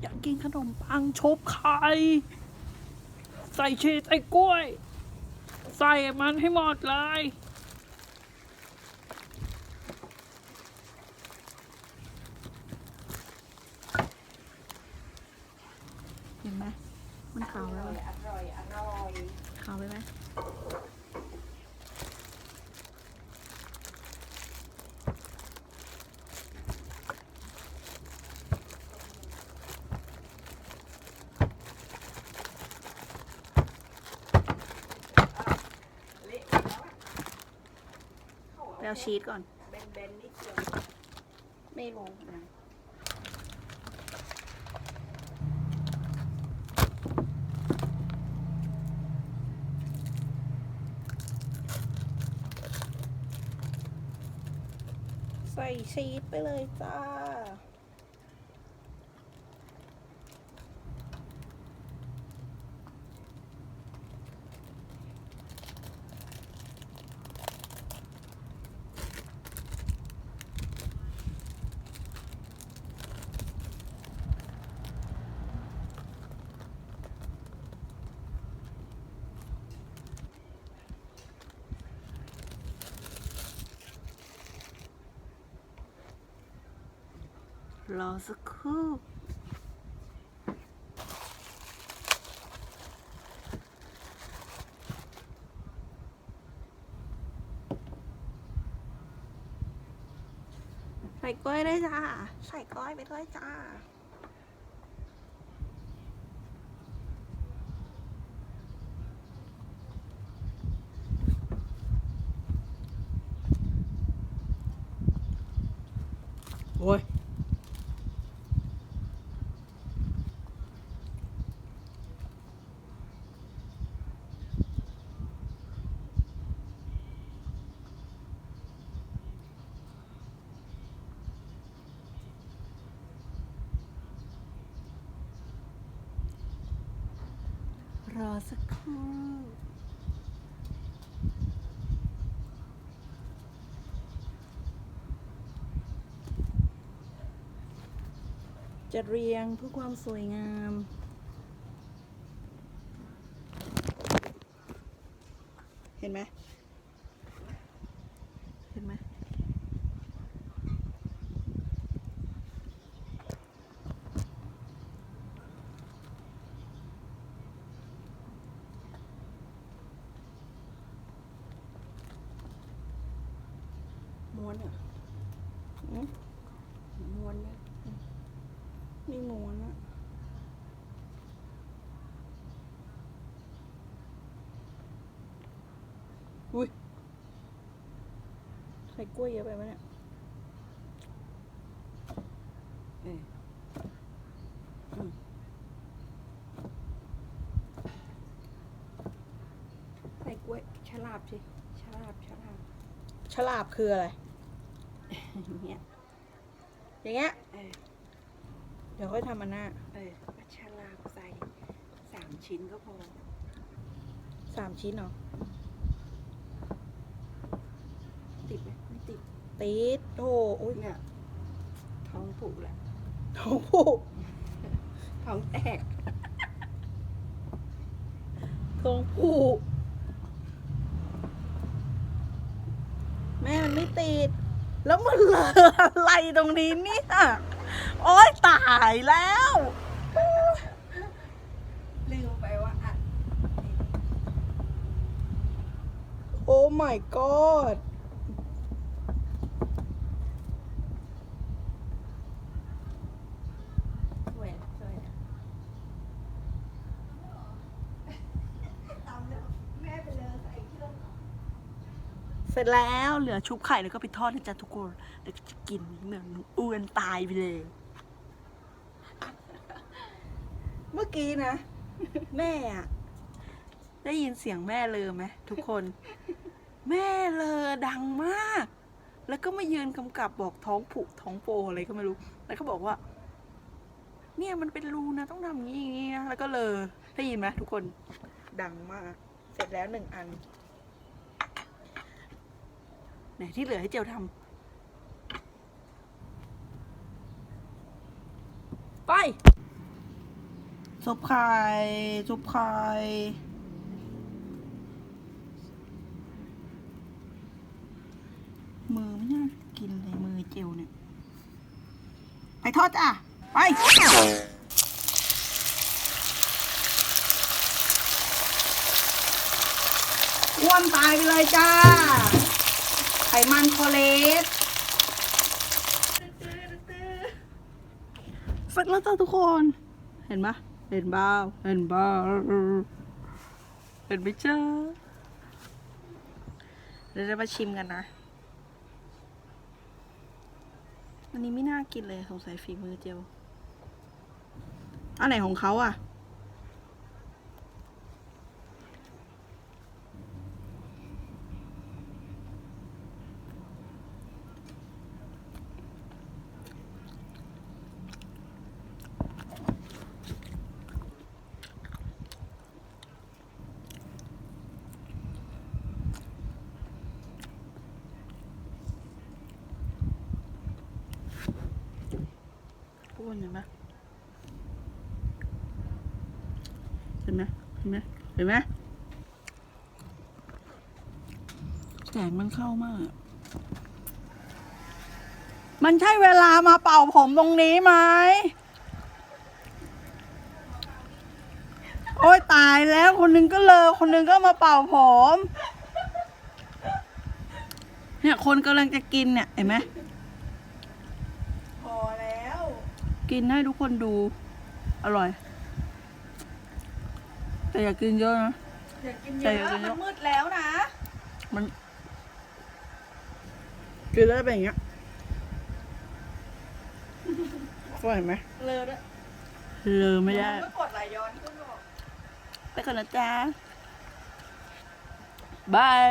อยากกินขนมปังชบไข่ใส่ชีสใส่กล้วย ใส่มันให้หมดเลยเห็นไหมมันขาวแล้วอร่อย อร่อย ขาวไปไหม เละแล้วอะเขา ไปเอาชีสก่อนเบนๆนิดเดียวไม่รู้นะใส่ชีสไปเลยจ้า รอสักครู่ใส่กล้วยได้จ้า ใส่กล้วยไปด้วยจ้า โอ้ย รอ สักครู่จัดเรียงเพื่อความสวยงาม เห็นไหม เห็นไหม ม้วนเหรอะอืมม้วนเนี่ยไม่ม้วนอะอุ้ยใส่กล้วยเยอะไปไหมเนี่ยเออใส่กล้วยฉลาบสิฉลาบฉลาบฉลาบคืออะไร อย่างเงี้ยอย่างเงี้ยเออเดี๋ยวค่อยทำอันหน้าเออก็ฉลาบใส่สามชิ้นก็พอสามชิ้นเหรอติดไหมไม่ติดติดโอ้อุ้ยเนี่ยท้องผูกแหละท้องผูกท้องแตกท้องผูกแม่มันไม่ติด แล้วมันเหลออะไรตรงนี้เนี่ย โอ๊ยตายแล้วลืมไปว่าอัด โอ้ my god สวยสวยนะตามแล้วแม่ไปเลยใส่เครื่อง เส ร็จแล้วเหลือชุบไข่แล้วก็ไปทอดนะจ๊ะทุกคนแล้วก็จะกินเหมือนอ้วนตายไปเลย เมื่อกี้นะ แม่อะได้ยินเสียงแม่เลอไหมทุกคน แม่เลอดังมาก แล้วก็มายืนกำกับบอกท้องผุท้องโปอะไรก็ไม่รู้ แล้วก็บอกว่า เนี่ยมันเป็นรูนะต้องทำอย่างนี้อย่างนี้นะแล้วก็เลอได้ยินไหมทุกคนดังมาก เสร็จแล้วหนึ่งอัน ไหนที่เหลือให้เจียวทำไปซุปไข่ซุปไข่มือไม่น่ากินเลยมือเจลเนี่ย ไปทอดจ้ะ ไป อ้วนตายไปเลยจ้า ไขมันคอเลสสักแล้วจ้าทุกคน เห็นปะเห็นบ้าเห็นบ้าเห็นไหมจ้าเดี๋ยวจะมาชิมกันนะอันนี้ไม่น่ากินเลยสงสัยฝีมือเจลอันไหนของเขาอะ นเห็นไหมเห็นไหมเห็นไหมเห็นไหมแสงมันเข้ามาก มันใช่เวลามาเป่าผมตรงนี้ไหม โอ้ยตายแล้วคนหนึงก็เลอ คนหนึงก็มาเป่าผม เนี่ยคนกำลังจะกินเนี่ย เห็นไหม พอแล้ว กินให้ทุกคนดู อร่อย แต่อย่ากินเยอะนะ อย่ากินเยใจอะเย็นๆมันมืดแล้วนะ มันกินแล้วเป็นอย่างเงี้ยก็เห็นไหมเลอด้วยเลอไม่ได้ก็กดไหลย้อนขึ้นบอกไปก่อนนะจ๊ะบาย